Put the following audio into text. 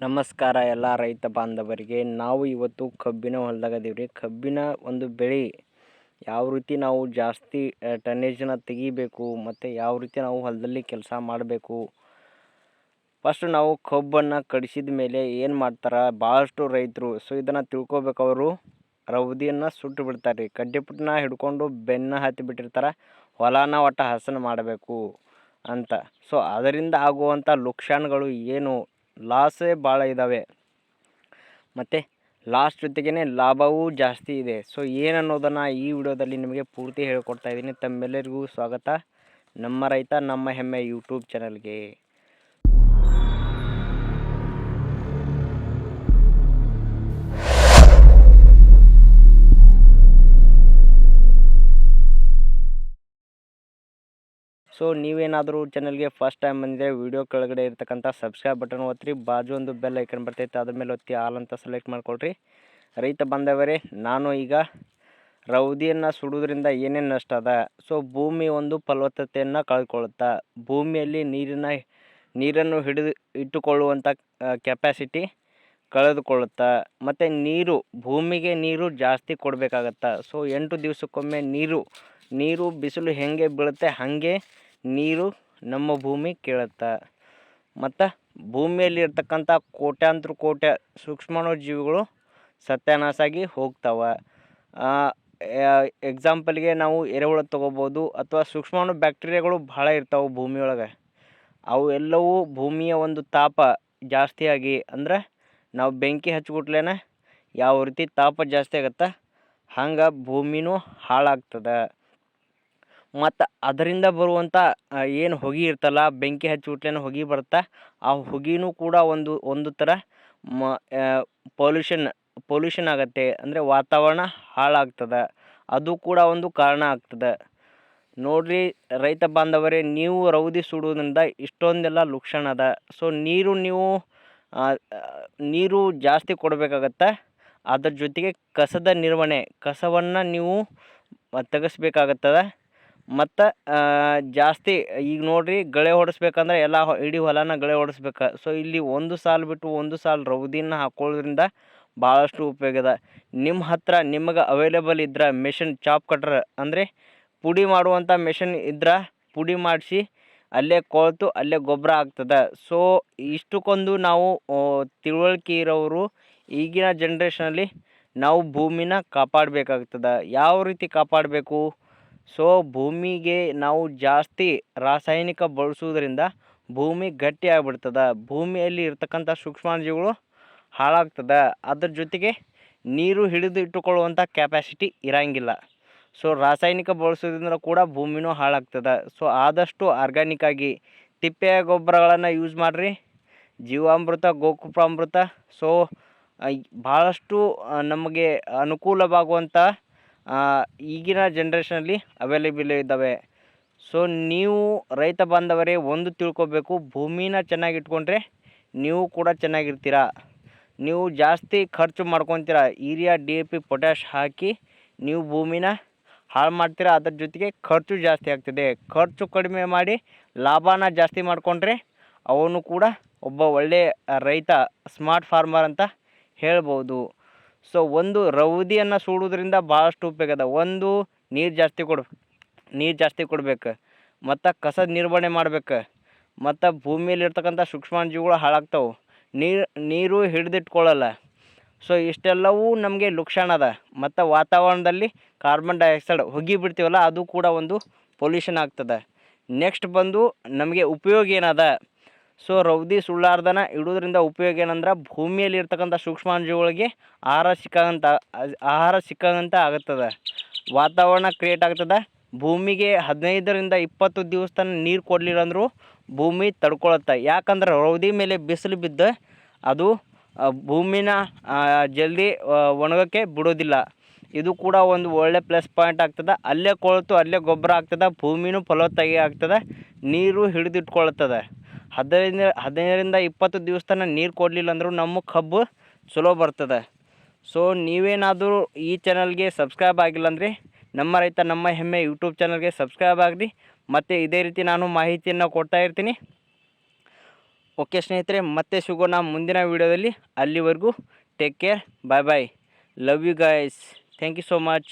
ನಮಸ್ಕಾರ ಎಲ್ಲ ರೈತ ಬಾಂಧವರಿಗೆ. ನಾವು ಇವತ್ತು ಕಬ್ಬಿನ ಹೊಲ್ದಾಗ ಅದೀವಿ ರೀ ಕಬ್ಬಿನ ಒಂದು ಬೆಳೆ ಯಾವ ರೀತಿ ನಾವು ಜಾಸ್ತಿ ಟನ್ನೇಜನ್ನ ತೆಗಿಬೇಕು, ಮತ್ತು ಯಾವ ರೀತಿ ನಾವು ಹೊಲದಲ್ಲಿ ಕೆಲಸ ಮಾಡಬೇಕು ಫಸ್ಟ್ ನಾವು ಕಬ್ಬನ್ನು ಕಡಿಸಿದ ಮೇಲೆ ಏನು ಮಾಡ್ತಾರೆ? ಭಾಳಷ್ಟು ರೈತರು ಸೊ ಇದನ್ನು ತಿಳ್ಕೊಬೇಕವರು ಅವರು. ರೌದಿಯನ್ನು ಸುಟ್ಟು ಬಿಡ್ತಾರೆ ರೀ ಕಡ್ಡಿಪುಟ್ಟನ್ನ ಹಿಡ್ಕೊಂಡು ಬೆನ್ನ ಹತ್ತಿ ಬಿಟ್ಟಿರ್ತಾರೆ. ಹೊಲನ ಒಟ್ಟು ಹಸನ ಮಾಡಬೇಕು ಅಂತ. ಸೊ ಅದರಿಂದ ಆಗುವಂಥ ಲುಕ್ಷಾನ್ಗಳು ಏನು? ಲಾಸೇ ಭಾಳ ಇದ್ದಾವೆ ಮತ್ತು ಲಾಸ್ ಜೊತೆಗೇ ಲಾಭವೂ ಜಾಸ್ತಿ ಇದೆ. ಸೊ ಏನನ್ನೋದನ್ನು ಈ ವಿಡಿಯೋದಲ್ಲಿ ನಿಮಗೆ ಪೂರ್ತಿ ಹೇಳ್ಕೊಡ್ತಾ ಇದ್ದೀನಿ. ತಮ್ಮೆಲ್ಲರಿಗೂ ಸ್ವಾಗತ. ನಮ್ಮ ರೈತ, ನಮ್ಮ ಹೆಮ್ಮೆ ಯೂಟ್ಯೂಬ್ ಚಾನಲ್ಗೆ ಸೊ ನೀವೇನಾದರೂ ಚಾನಲ್ಗೆ ಫಸ್ಟ್ ಟೈಮ್ ಬಂದರೆ ವಿಡಿಯೋ ಕೆಳಗಡೆ ಇರ್ತಕ್ಕಂಥ ಸಬ್ಸ್ಕ್ರೈಬ್ ಬಟನ್ ಒತ್ತಿರಿ ಬಾಜು ಒಂದು ಬೆಲ್ ಐಕನ್ ಬರ್ತೈತೆ, ಅದ್ರ ಮೇಲೆ ಒತ್ತಿ ಆಲ್ ಅಂತ ಸೆಲೆಕ್ಟ್ ಮಾಡ್ಕೊಳ್ರಿ. ರೈತ ಬಂದವರೇ ನಾನು ಈಗ ರೌದಿಯನ್ನು ಸುಡೋದ್ರಿಂದ ಏನೇನು ನಷ್ಟ ಅದ? ಸೊ ಭೂಮಿ ಒಂದು ಫಲವತ್ತತೆಯನ್ನು ಕಳ್ಕೊಳ್ಳುತ್ತಾ ಭೂಮಿಯಲ್ಲಿ ನೀರಿನ, ನೀರನ್ನು ಹಿಡಿದು ಇಟ್ಟುಕೊಳ್ಳುವಂಥ ಕೆಪ್ಯಾಸಿಟಿ ಕಳೆದುಕೊಳ್ಳುತ್ತಾ, ಮತ್ತು ನೀರು, ಭೂಮಿಗೆ ನೀರು ಜಾಸ್ತಿ ಕೊಡಬೇಕಾಗತ್ತಾ? ಸೊ ಎಂಟು ದಿವಸಕ್ಕೊಮ್ಮೆ ನೀರು ನೀರು ಬಿಸಿಲು ಹೇಗೆ ಬೀಳುತ್ತೆ, ಹಾಗೆ ನೀರು ನಮ್ಮ ಭೂಮಿ ಕೇಳುತ್ತೆ. ಮತ್ತು ಭೂಮಿಯಲ್ಲಿ ಇರ್ತಕ್ಕಂಥ ಕೋಟ್ಯಾಂತರ ಕೋಟ್ಯ ಸೂಕ್ಷ್ಮಾಣು ಜೀವಿಗಳು ಸತ್ಯಾನಾಶ ಆಗಿ ಹೋಗ್ತಾವೆ. ಎಕ್ಸಾಂಪಲ್ಗೆ ನಾವು ಎರೆಹುಳ ತೊಗೋಬೋದು ಅಥವಾ ಸೂಕ್ಷ್ಮಾಣು ಬ್ಯಾಕ್ಟೀರಿಯಾಗಳು ಭಾಳ ಇರ್ತಾವೆ ಭೂಮಿಯೊಳಗೆ. ಅವು ಎಲ್ಲವೂ ಭೂಮಿಯ ಒಂದು ತಾಪ ಜಾಸ್ತಿಯಾಗಿ ಅಂದ್ರೆ ನಾವು ಬೆಂಕಿ ಹಚ್ಚಿಬಿಟ್ಲೇನೆ ಯಾವ ರೀತಿ ತಾಪ ಜಾಸ್ತಿ ಆಗತ್ತೆ? ಹಂಗೆ ಭೂಮಿನೂ ಹಾಳಾಗ್ತದೆ. ಮತ್ತು ಅದರಿಂದ ಬರುವಂಥ ಏನು ಹೊಗೆ ಇರ್ತಲ್ಲ, ಬೆಂಕಿ ಹಚ್ಬಿಟ್ಲೇನೆ ಹೊಗೆ ಬರುತ್ತೆ, ಆ ಹೊಗೆನೂ ಕೂಡ ಒಂದು ಒಂದು ಥರ ಮ ಪೊಲ್ಯೂಷನ್ ಪೊಲ್ಯೂಷನ್ ಆಗುತ್ತೆ. ಅಂದರೆ ವಾತಾವರಣ ಹಾಳಾಗ್ತದೆ. ಅದು ಕೂಡ ಒಂದು ಕಾರಣ ಆಗ್ತದೆ. ನೋಡಿರಿ ರೈತ ಬಾಂಧವರೇ, ನೀವು ರೌದಿ ಸುಡುವುದರಿಂದ ಇಷ್ಟೊಂದೆಲ್ಲ ಲುಕ್ಷಣ ಅದ. ಸೊ ನೀರು ನೀವು ನೀರು ಜಾಸ್ತಿ ಕೊಡಬೇಕಾಗತ್ತೆ. ಅದ್ರ ಜೊತೆಗೆ ಕಸದ ನಿರ್ವಹಣೆ, ಕಸವನ್ನು ನೀವು ತೆಗೆಸ್ಬೇಕಾಗತ್ತದ. ಮತ್ತು ಜಾಸ್ತಿ ಈಗ ನೋಡಿರಿ ಗಳೆ ಹೊಡೆಸ್ಬೇಕಂದ್ರೆ ಎಲ್ಲ ಇಡೀ ಹೊಲನ ಗಳೆ ಹೊಡೆಸ್ಬೇಕು. ಸೊ ಇಲ್ಲಿ ಒಂದು ಸಾಲು ಬಿಟ್ಟು ಒಂದು ಸಾಲು ರೌದಿನ ಹಾಕೊಳ್ಳೋದ್ರಿಂದ ಭಾಳಷ್ಟು ಉಪಯೋಗ ಅದ. ನಿಮ್ಮ ಹತ್ತಿರ ನಿಮಗೆ ಅವೈಲೇಬಲ್ ಇದ್ರೆ ಮೆಷಿನ್ ಚಾಪ್ ಕಟ್ರ್ ಅಂದರೆ ಪುಡಿ ಮಾಡುವಂಥ ಮೆಷಿನ್ ಇದ್ರೆ ಪುಡಿ ಮಾಡಿಸಿ ಅಲ್ಲೇ ಕೊಳ್ತು, ಅಲ್ಲೇ ಗೊಬ್ಬರ ಆಗ್ತದೆ. ಸೊ ಇಷ್ಟಕ್ಕೊಂದು ನಾವು ತಿಳುವಳಿಕೆ ಇರೋರು ಈಗಿನ ಜನ್ರೇಷನಲ್ಲಿ ನಾವು ಭೂಮಿನ ಕಾಪಾಡಬೇಕಾಗ್ತದೆ. ಯಾವ ರೀತಿ ಕಾಪಾಡಬೇಕು? ಸೊ ಭೂಮಿಗೆ ನಾವು ಜಾಸ್ತಿ ರಾಸಾಯನಿಕ ಬಳಸೋದ್ರಿಂದ ಭೂಮಿ ಗಟ್ಟಿ ಆಗ್ಬಿಡ್ತದೆ ಭೂಮಿಯಲ್ಲಿ ಇರ್ತಕ್ಕಂಥ ಸೂಕ್ಷ್ಮಾಣುಜೀವಿಗಳು ಹಾಳಾಗ್ತದೆ. ಅದ್ರ ಜೊತೆಗೆ ನೀರು ಹಿಡಿದು ಇಟ್ಟುಕೊಳ್ಳುವಂಥ ಕೆಪ್ಯಾಸಿಟಿ ಇರೋಂಗಿಲ್ಲ. ಸೊ ರಾಸಾಯನಿಕ ಬಳಸೋದ್ರಿಂದ ಕೂಡ ಭೂಮಿನೂ ಹಾಳಾಗ್ತದೆ. ಸೊ ಆದಷ್ಟು ಆರ್ಗ್ಯಾನಿಕ್ಕಾಗಿ ತಿಪ್ಪೆ ಗೊಬ್ಬರಗಳನ್ನು ಯೂಸ್ ಮಾಡಿರಿ. ಜೀವಾಮೃತ ಗೋಕುಪಾಮೃತ ಸೊ ಭಾಳಷ್ಟು ನಮಗೆ ಅನುಕೂಲವಾಗುವಂಥ ಈಗಿನ ಜನ್ರೇಷನಲ್ಲಿ ಅವೈಲೇಬಲ್ ಇದ್ದಾವೆ. ಸೊ ನೀವು ರೈತ ಬಾಂಧವರೇ, ಒಂದು ತಿಳ್ಕೊಬೇಕು, ಭೂಮಿನ ಚೆನ್ನಾಗಿಟ್ಕೊಂಡ್ರೆ ನೀವು ಕೂಡ ಚೆನ್ನಾಗಿರ್ತೀರ? ನೀವು ಜಾಸ್ತಿ ಖರ್ಚು ಮಾಡ್ಕೊತೀರ? Urea D A P potash ಹಾಕಿ ನೀವು ಭೂಮಿನ ಹಾಳು ಮಾಡ್ತೀರ? ಅದ್ರ ಜೊತೆಗೆ ಖರ್ಚು ಜಾಸ್ತಿ ಆಗ್ತದೆ. ಖರ್ಚು ಕಡಿಮೆ ಮಾಡಿ ಲಾಭನ ಜಾಸ್ತಿ ಮಾಡಿಕೊಂಡ್ರೆ ಅವನು ಕೂಡ ಒಬ್ಬ ಒಳ್ಳೆಯ ರೈತ ಸ್ಮಾರ್ಟ್ ಫಾರ್ಮರ್ ಅಂತ ಹೇಳ್ಬೋದು. ಸೊ ಒಂದು ರೌದಿಯನ್ನು ಸುಡೋದ್ರಿಂದ ಭಾಳಷ್ಟು ಉಪಯೋಗದ ಒಂದು, ನೀರು ಜಾಸ್ತಿ ಕೊಡು, ನೀರು ಜಾಸ್ತಿ ಕೊಡ್ಬೇಕು. ಮತ್ತು ಕಸದ ನಿರ್ವಹಣೆ ಮಾಡ್ಬೇಕು. ಮತ್ತು ಭೂಮಿಯಲ್ಲಿರ್ತಕ್ಕಂಥ ಸೂಕ್ಷ್ಮಾಣುಜೀವಿಗಳು ಹಾಳಾಗ್ತಾವೆ. ನೀರು ನೀರು ಹಿಡಿದಿಟ್ಕೊಳ್ಳಲ್ಲ ಸೊ ಇಷ್ಟೆಲ್ಲವೂ ನಮಗೆ ಲುಕ್ಷಾಣ ಅದ. ಮತ್ತು ವಾತಾವರಣದಲ್ಲಿ ಕಾರ್ಬನ್ ಡೈಆಕ್ಸೈಡ್ ಹೊಗೆ ಬಿಡ್ತೀವಲ್ಲ ಅದು ಕೂಡ ಒಂದು ಪೊಲ್ಯೂಷನ್ ಆಗ್ತದೆ. ನೆಕ್ಸ್ಟ್ ಬಂದು ನಮಗೆ ಉಪಯೋಗ ಏನದ? ಸೊ ರೌದಿ ಸುಳ್ಳಾರ್ದನ ಇಡೋದ್ರಿಂದ ಉಪಯೋಗ ಏನಂದ್ರೆ ಭೂಮಿಯಲ್ಲಿ ಇರ್ತಕ್ಕಂಥ ಸೂಕ್ಷ್ಮಾಣುಜೀವಿಗಳಿಗೆ ಆಹಾರ ಸಿಕ್ಕಂಥ ಆಹಾರ ಸಿಕ್ಕಂತ ಆಗುತ್ತದೆ. ವಾತಾವರಣ ಕ್ರಿಯೇಟ್ ಆಗ್ತದೆ. ಭೂಮಿಗೆ ಹದಿನೈದರಿಂದ ಇಪ್ಪತ್ತು ದಿವಸ ತನಕ ನೀರು ಕೊಡಲಿಲ್ಲ ಅಂದರೂ ಭೂಮಿ ತಡ್ಕೊಳತ್ತೆ. ಯಾಕಂದ್ರೆ ರೌದಿ ಮೇಲೆ ಬಿಸಿಲು ಬಿದ್ದು ಅದು ಭೂಮಿನ ಜಲ್ದಿ ಒಣಗೋಕ್ಕೆ ಬಿಡೋದಿಲ್ಲ. ಇದು ಕೂಡ ಒಂದು ಒಳ್ಳೆ ಪ್ಲಸ್ ಪಾಯಿಂಟ್ ಆಗ್ತದೆ. ಅಲ್ಲೇ ಕೊಳ್ತು, ಅಲ್ಲೇ ಗೊಬ್ಬರ ಆಗ್ತದೆ. ಭೂಮಿನೂ ಫಲವತ್ತಾಗಿ ಆಗ್ತದೆ. ನೀರು ಹಿಡಿದಿಟ್ಕೊಳ್ತದೆ ಹದಿನೈದು ಹದಿನೈದರಿಂದ ಇಪ್ಪತ್ತು ದಿವಸ ತನಕ ನೀರು ಕೊಡಲಿಲ್ಲ ಅಂದರೂ ನಮ್ಮ ಕಬ್ಬು ಚಲೋ ಬರ್ತದೆ. ಸೊ ನೀವೇನಾದರೂ ಈ ಚಾನಲ್ಗೆ ಸಬ್ಸ್ಕ್ರೈಬ್ ಆಗಿಲ್ಲ ಅಂದರೆ ನಮ್ಮ ರೈತ ನಮ್ಮ ಹೆಮ್ಮೆ ಯೂಟ್ಯೂಬ್ ಚಾನಲ್ಗೆ ಸಬ್ಸ್ಕ್ರೈಬ್ ಆಗಿರಿ. ಮತ್ತು ಇದೇ ರೀತಿ ನಾನು ಮಾಹಿತಿಯನ್ನು ಕೊಡ್ತಾ ಇರ್ತೀನಿ. ಓಕೆ ಸ್ನೇಹಿತರೆ, ಮತ್ತೆ ಸಿಗೋಣ ಮುಂದಿನ ವೀಡಿಯೋದಲ್ಲಿ. ಅಲ್ಲಿವರೆಗೂ take care bye bye love you guys thank you so much